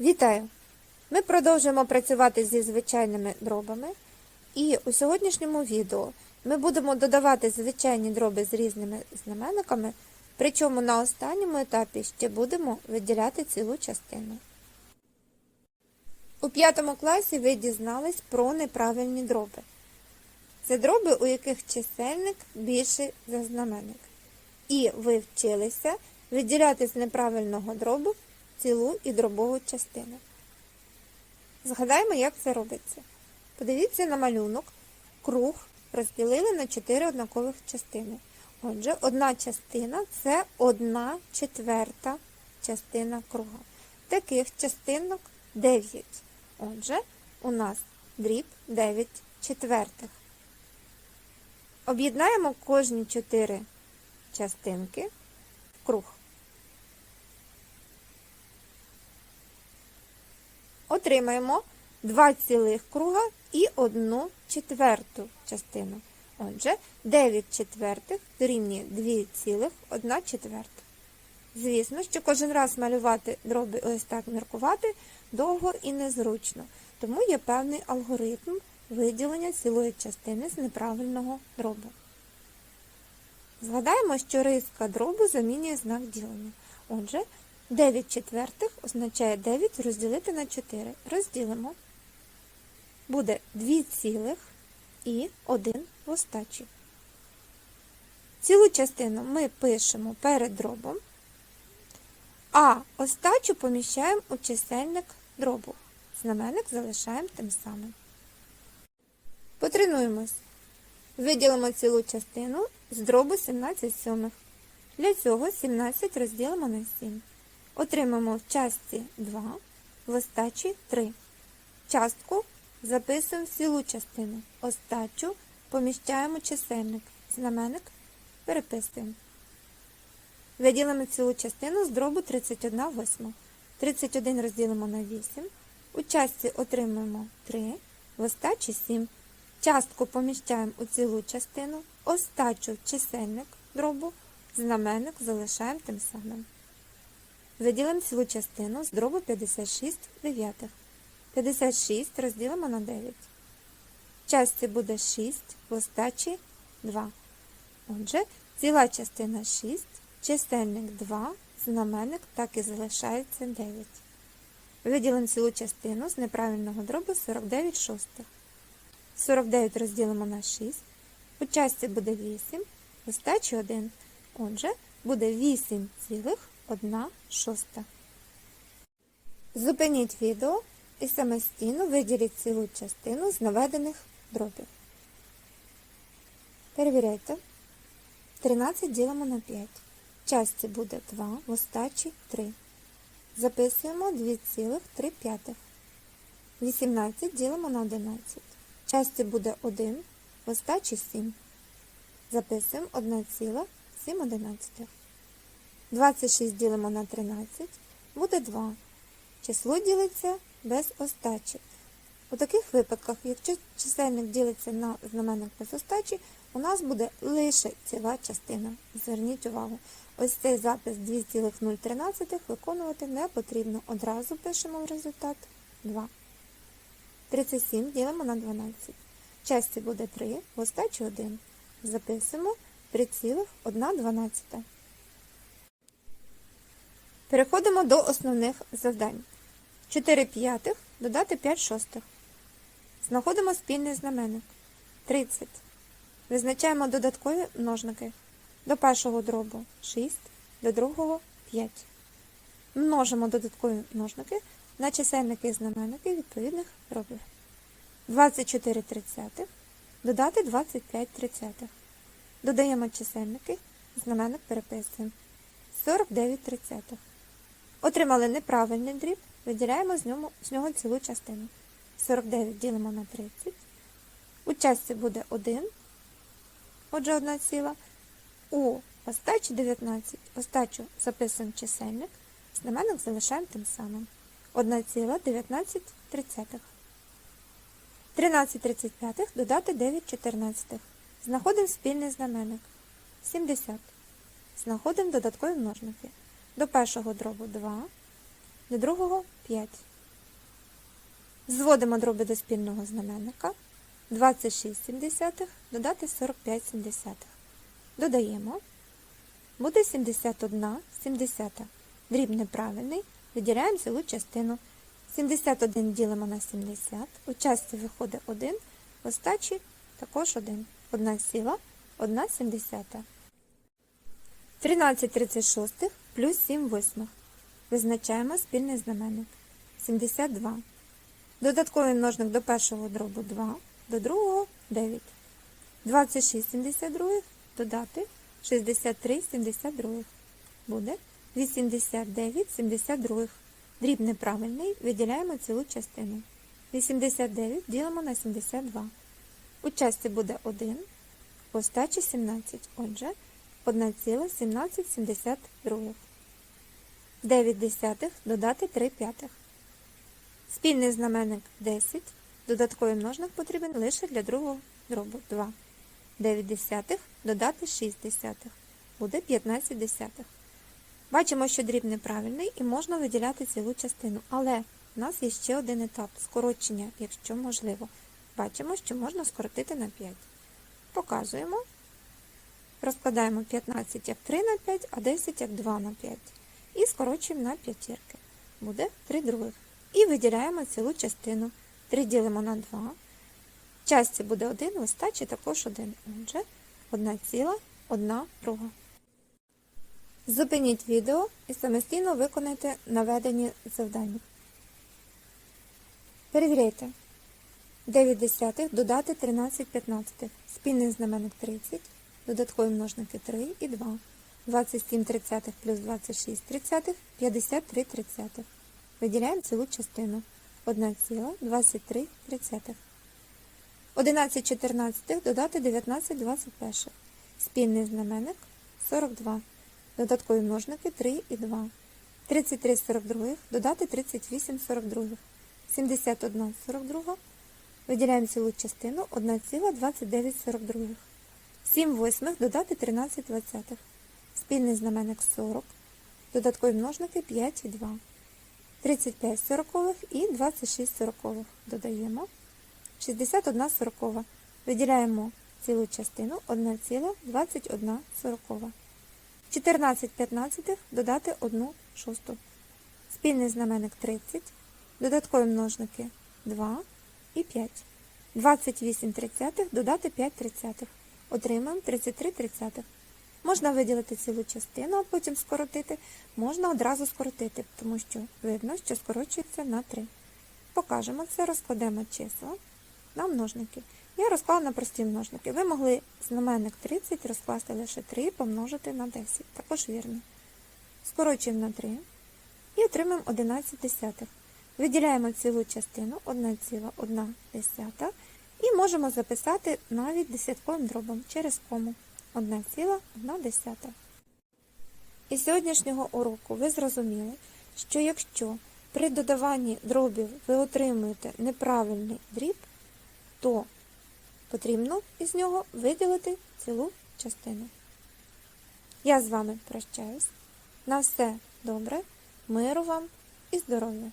Вітаю! Ми продовжуємо працювати зі звичайними дробами. І у сьогоднішньому відео ми будемо додавати звичайні дроби з різними знаменниками, причому на останньому етапі ще будемо виділяти цілу частину. У п'ятому класі ви дізнались про неправильні дроби. Це дроби, у яких чисельник більший за знаменник. І ви вчилися виділяти з неправильного дробу цілу і дробову частину. Згадаємо, як це робиться. Подивіться на малюнок. Круг розділили на 4 однакових частини. Отже, одна частина це одна четверта частина круга. Таких частинок 9. Отже, у нас дріб 9 четвертих. Об'єднаємо кожні 4 частинки в круг. Отримаємо 2 цілих круга і 1 четверту частину. Отже, 9 четвертих дорівнює 2 цілих 1 четверта. Звісно, що кожен раз малювати дроби ось так міркувати довго і незручно, тому є певний алгоритм виділення цілої частини з неправильного дробу. Згадаємо, що риска дробу замінює знак ділення. Отже, 9 четвертих означає 9 розділити на 4. Розділимо. Буде 2 цілих і 1 в остачі. Цілу частину ми пишемо перед дробом, а остачу поміщаємо у чисельник дробу. Знаменник залишаємо тим самим. Потренуємось. Виділимо цілу частину з дробу 17 сьомих. Для цього 17 розділимо на 7. Отримаємо в частці 2, в остачі 3. Частку записуємо в цілу частину. Остачу поміщаємо чисельник. Знаменник переписуємо. Виділимо цілу частину з дробу 31 восьма. 31 розділимо на 8. У частці отримаємо 3, в остачі 7. Частку поміщаємо у цілу частину, остачу чисельник дробу, знаменник залишаємо тим самим. Виділимо цілу частину з дробу 56 дев'ятих. 56 розділимо на 9. В частці буде 6, в остачі 2. Отже, ціла частина 6, чисельник 2, знаменник так і залишається 9. Виділимо цілу частину з неправильного дробу 49 шостих. 49 розділимо на 6. У частці буде 8, в остачі 1. Отже, буде 8 цілих 1 шоста. Зупиніть відео і самостійно виділіть цілу частину з наведених дробів. Перевіряйте. 13 ділимо на 5. В частці буде 2, в остачі 3. Записуємо 2,3 18 ділимо на 11. В частці буде 1, в остачі 7. Записуємо 1,7 одинадцятих. 26 ділимо на 13, буде 2. Число ділиться без остачі. У таких випадках, якщо чисельник ділиться на знаменник без остачі, у нас буде лише ціла частина. Зверніть увагу, ось цей запис 2,013 виконувати не потрібно. Одразу пишемо в результат 2. 37 ділимо на 12. В часті буде 3, в остачі 1. Записуємо 3,112. Переходимо до основних завдань. 4 п'ятих додати 5 шостих. Знаходимо спільний знаменник. 30. Визначаємо додаткові множники. До першого дробу 6, до другого 5. Множимо додаткові множники на чисельники і знаменники відповідних дробів. 24 тридцятих додати 25 тридцятих. Додаємо чисельники, знаменник переписуємо. 49 тридцятих. Отримали неправильний дріб, виділяємо з нього, з нього цілу частину. 49 ділимо на 30. У частці буде 1, отже, 1 ціла. У остачі 19. Остачу записуємо чисельник, знаменник залишаємо тим самим. 1 ціла 19 тридцятих. 13 35 додати 9 14. Знаходимо спільний знаменник. 70. Знаходимо додаткові множники. До першого дробу 2, для другого 5. Зводимо дроби до спільного знаменника. 26 сімдесятих додати 45 сімдесятих. Додаємо. Буде 71 сімдесята. Дріб неправильний. Виділяємо цілу частину. 71 ділимо на 70. У часті виходить 1, в остачі також 1. 1 ціла, 1 сімдесята. 13 36 плюс 7 восьмих. Визначаємо спільний знаменник. 72. Додатковий множник до першого дробу 2, до другого 9. 26 72 додати 63 72. Буде 89 72. Дріб неправильний, виділяємо цілу частину. 89 ділимо на 72. У часті буде 1, в остачі 17. Отже, 1,1772. 9 десятих додати 3 п'ятих. Спільний знаменник 10. Додатковий множник потрібен лише для другого дробу 2. 9 десятих додати 6 десятих. Буде 15 десятих. Бачимо, що дріб неправильний і можна виділяти цілу частину. Але в нас є ще один етап скорочення, якщо можливо. Бачимо, що можна скоротити на 5. Показуємо. Розкладаємо 15 як 3 на 5, а 10 як 2 на 5. І скорочуємо на п'ятірки. Буде 3 других. І виділяємо цілу частину. 3 ділимо на 2. В часті буде 1, в остачі також 1. Отже, 1 ціла, 1 друга. Зупиніть відео і самостійно виконайте наведені завдання. Перевіряйте. 9 десятих додати 13 п'ятнадцятих. Спільний знаменник 30, додаткові множники 3 і 2. 27 тридцятих плюс 26 тридцятих, 53 тридцятих. Виділяємо цілу частину. 1 ціла, 23 тридцятих. 11 чотирнадцятих додати 19 21. Спільний знаменник 42. Додаткові множники 3 і 2. 33 42 додати 38 42. 71 42. Виділяємо цілу частину 1,29 42. 7 восьмих додати 13 двадцятих. Спільний знаменник 40. Додаткові множники 5 і 2. 35 сорокових і 26 сорокових. Додаємо. 61 сорокова. Виділяємо цілу частину 1,21 сорокова. 14 п'ятнадцятих додати 1 шосту. Спільний знаменник 30. Додаткові множники 2 і 5. 28 тридцятих додати 5 тридцятих. Отримаємо 33 тридцятих. Можна виділити цілу частину, а потім скоротити. Можна одразу скоротити, тому що видно, що скорочується на 3. Покажемо це, розкладемо числа на множники. Я розклала на прості множники. Ви могли знаменник 30 розкласти лише 3 помножити на 10. Також вірно. Скорочуємо на 3 і отримаємо 11 десятих. Виділяємо цілу частину 1,1 десята і можемо записати навіть десятковим дробом через кому 1,1. Із сьогоднішнього уроку ви зрозуміли, що якщо при додаванні дробів ви отримуєте неправильний дріб, то потрібно із нього виділити цілу частину. Я з вами прощаюсь. На все добре, миру вам і здоров'я!